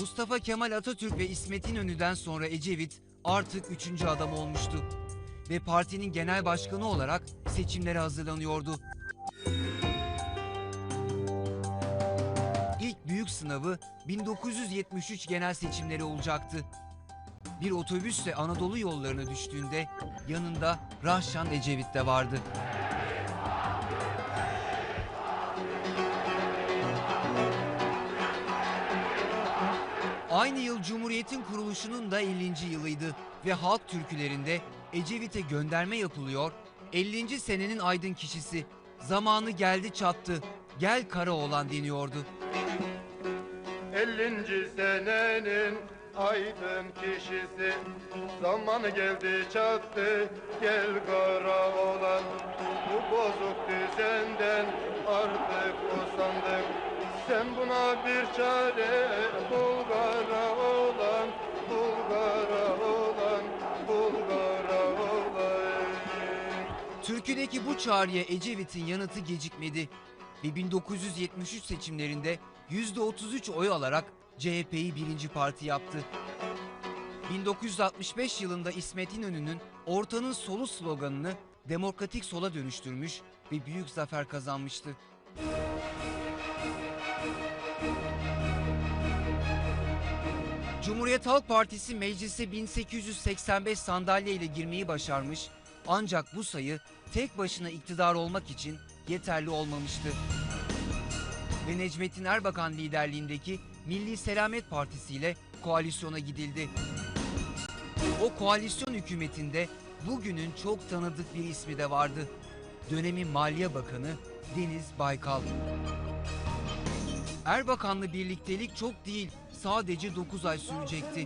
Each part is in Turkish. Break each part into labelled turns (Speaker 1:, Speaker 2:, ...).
Speaker 1: Mustafa Kemal Atatürk ve İsmet İnönü'den sonra Ecevit artık üçüncü adam olmuştu. Ve partinin genel başkanı olarak seçimlere hazırlanıyordu. İlk büyük sınavı 1973 genel seçimleri olacaktı. Bir otobüsle Anadolu yollarına düştüğünde yanında Rahşan Ecevit de vardı. Aynı yıl Cumhuriyet'in kuruluşunun da 50. yılıydı ve halk türkülerinde Ecevit'e gönderme yapılıyor. 50. senenin aydın kişisi zamanı geldi çattı gel Karaoğlan deniyordu.
Speaker 2: 50. senenin aydın kişisi Zamanı geldi çattı gel kara olan Bu bozuk düzenden artık usandık Sen buna bir çare bul kara olan Bul kara olan, bul kara olan
Speaker 1: Türküdeki bu çağrıya Ecevit'in yanıtı gecikmedi ve 1973 seçimlerinde %33 oy alarak CHP'yi birinci parti yaptı. 1965 yılında İsmet İnönü'nün ortanın solu sloganını demokratik sola dönüştürmüş ve büyük zafer kazanmıştı. Cumhuriyet Halk Partisi meclise 1885 sandalye ile girmeyi başarmış ancak bu sayı tek başına iktidar olmak için yeterli olmamıştı. Ve Necmettin Erbakan liderliğindeki Milli Selamet Partisi ile koalisyona gidildi. O koalisyon hükümetinde bugünün çok tanıdık bir ismi de vardı. Dönemin Maliye Bakanı Deniz Baykal. Erbakan'la birliktelik çok değil, sadece 9 ay sürecekti.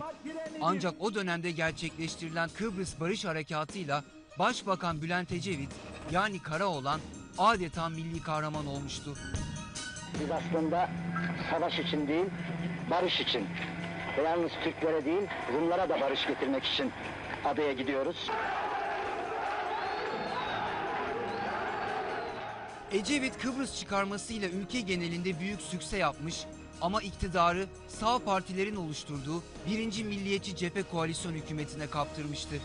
Speaker 1: Ancak o dönemde gerçekleştirilen Kıbrıs Barış Harekatı'yla Başbakan Bülent Ecevit yani Karaoğlan adeta milli kahraman olmuştu.
Speaker 3: Biz aslında savaş için değil, barış için ve yalnız Türklere değil, Rumlara da barış getirmek için adaya gidiyoruz.
Speaker 1: Ecevit Kıbrıs çıkarmasıyla ülke genelinde büyük sükse yapmış ama iktidarı sağ partilerin oluşturduğu birinci Milliyetçi Cephe Koalisyon hükümetine kaptırmıştı.